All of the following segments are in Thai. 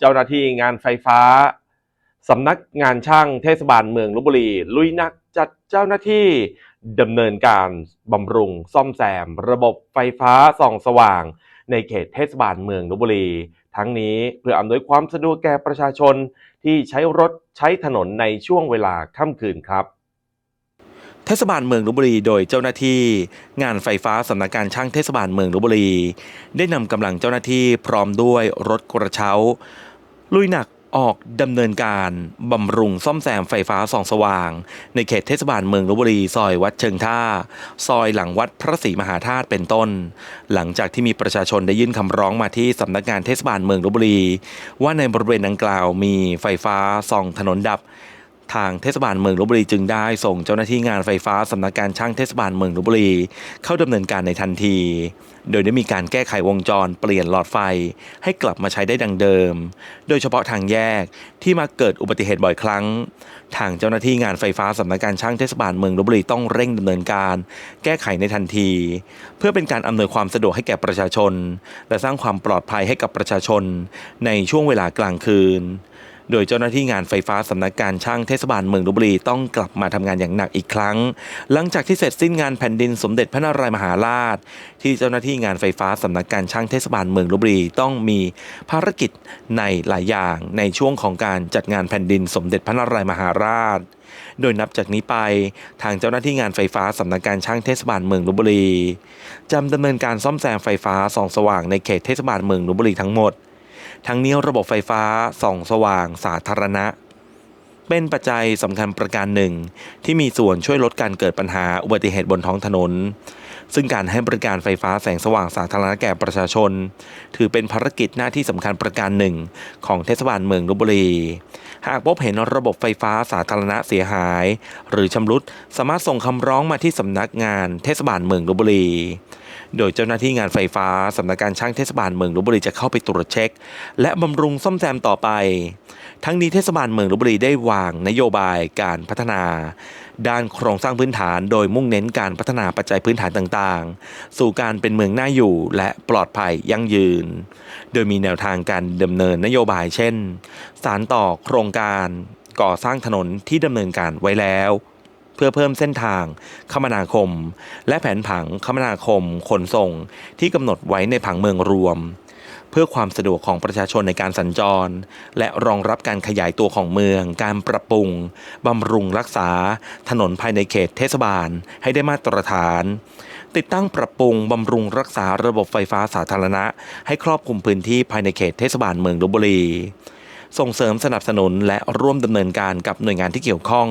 เจ้าหน้าที่งานไฟฟ้าสำนักงานช่างเทศบาลเมืองลบบุรี ลุยนักจัดเจ้าหน้าที่ดำเนินการบำรุงซ่อมแซม ระบบไฟฟ้าส่องสว่าง ในเขตเทศบาลเมืองลบบุรี ทั้งนี้เพื่ออำนวยความสะดวกแก่ประชาชนที่ใช้รถใช้ถนนในช่วงเวลาค่ำคืนครับเทศบาลเมืองลบบุรีโดยเจ้าหน้าที่ งานไฟฟ้าสำนักงานช่างเทศบาลเมืองลบบุรี ได้นำกำลังเจ้าหน้าที่พร้อมด้วยรถกระเช้า ลุยหนักออกดำเนินการบำรุงซ่อมแซมไฟฟ้าส่องสว่าง ในเขตเทศบาลเมืองลบบุรี ซอยวัดเชิงท่า ซอยหลังวัดพระศรีมหาธาตุเป็นต้น หลังจากที่มีประชาชนได้ยื่นคำร้องมาที่สำนักงานเทศบาลเมืองลบบุรี ว่าในบริเวณดังกล่าวมีไฟฟ้าส่องถนนดับ ทางเทศบาลเมืองลบบุรีจึงได้ส่งเจ้าหน้าที่งานไฟฟ้าสำนักงานช่างเทศบาลเมืองลบบุรี เข้าดำเนินการในทันที โดยได้มีการแก้ไขวงจรเปลี่ยนหลอดไฟให้กลับมาใช้ได้ดังเดิม โดยเฉพาะทางแยกที่มาเกิดอุบัติเหตุบ่อยครั้ง ทางเจ้าหน้าที่งานไฟฟ้าสำนักงานช่างเทศบาลเมืองลบบุรีต้องเร่งดำเนินการ แก้ไขในทันที เพื่อเป็นการอำนวยความสะดวกให้แก่ประชาชน และสร้างความปลอดภัยให้กับประชาชน ในช่วงเวลากลางคืน โดยเจ้าหน้าที่งานไฟฟ้าสำนักงานช่างเทศบาลเมืองลบบุรีต้องกลับมาทำงานอย่างหนักอีกครั้ง หลังจากที่เสร็จสิ้นงานแผ่นดินสมเด็จพระนารายมหาราช ที่เจ้าหน้าที่งานไฟฟ้าสำนักงานช่างเทศบาลเมืองลบบุรีต้องมีภารกิจในหลายอย่างในช่วงของการจัดงานแผ่นดินสมเด็จพระนารายมหาราชโดยนับจากนี้ไปทางเจ้าหน้าที่งานไฟฟ้าสำนักงานช่างเทศบาลเมืองลบบุรีจำดำเนินการซ่อมแซมไฟฟ้าส่องสว่างในเขตเทศบาลเมืองลบบุรีทั้งหมด ทั้งนี้ระบบไฟฟ้าส่องสว่างสาธารณะ เป็นปัจจัยสำคัญประการหนึ่ง ที่มีส่วนช่วยลดการเกิดปัญหาอุบัติเหตุบนท้องถนน ซึ่งการให้บริการไฟฟ้าแสงสว่างสาธารณะแก่ประชาชน ถือเป็นภารกิจหน้าที่สำคัญประการหนึ่ง ของเทศบาลเมืองลบบุรี หากพบเห็นระบบไฟฟ้าสาธารณะเสียหาย หรือชำรุดสามารถส่งคำร้องมาที่สำนักงานเทศบาลเมืองลบบุรีโดยเจ้าหน้าที่งานไฟฟ้าสำนักงานช่างเทศบาลเมืองลบบุรีจะเข้าไปตรวจเช็ค และบำรุงซ่อมแซมต่อไป ทั้งนี้เทศบาลเมืองลบบุรีได้วางนโยบายการพัฒนา ด้านโครงสร้างพื้นฐาน โดยมุ่งเน้นการพัฒนาปัจจัยพื้นฐานต่างๆ สู่การเป็นเมืองน่าอยู่และปลอดภัยยั่งยืน โดยมีแนวทางการดำเนินนโยบายเช่น สารต่อโครงการก่อสร้างถนนที่ดำเนินการไว้แล้ว เพื่อเพิ่มเส้นทางคมนาคม และแผนผังคมนาคมขนส่งที่กำหนดไว้ในผังเมืองรวม เพื่อความสะดวกของประชาชนในการสัญจร และรองรับการขยายตัวของเมือง การปรับปรุงบำรุงรักษา ถนนภายในเขตเทศบาล ให้ได้มาตรฐาน ติดตั้งปรับปรุงบำรุงรักษาระบบไฟฟ้าสาธารณะ ให้ครอบคลุมพื้นที่ภายในเขตเทศบาลเมืองลบบุรีส่งเสริมสนับสนุนและร่วมดำเนินการกับหน่วยงานที่เกี่ยวข้อง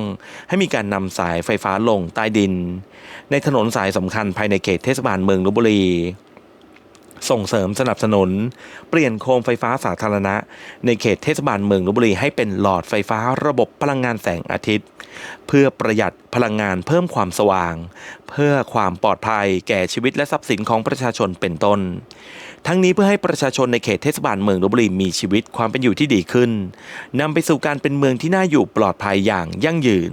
ให้มีการนำสายไฟฟ้าลงใต้ดิน ในถนนสายสำคัญภายในเขตเทศบาลเมืองลบบุรี ส่งเสริมสนับสนุน เปลี่ยนโคมไฟฟ้าสาธารณะ ในเขตเทศบาลเมืองลบบุรีให้เป็นหลอดไฟฟ้าระบบพลังงานแสงอาทิตย์ เพื่อประหยัดพลังงานเพิ่มความสว่าง เพื่อความปลอดภัยแก่ชีวิตและทรัพย์สินของประชาชนเป็นต้น ทั้งนี้เพื่อให้ประชาชนในเขตเทศบาลเมืองลบบุรีมีชีวิตความเป็นอยู่ที่ดีขึ้นนำไปสู่การเป็นเมืองที่น่าอยู่ปลอดภัยอย่างยั่งยืน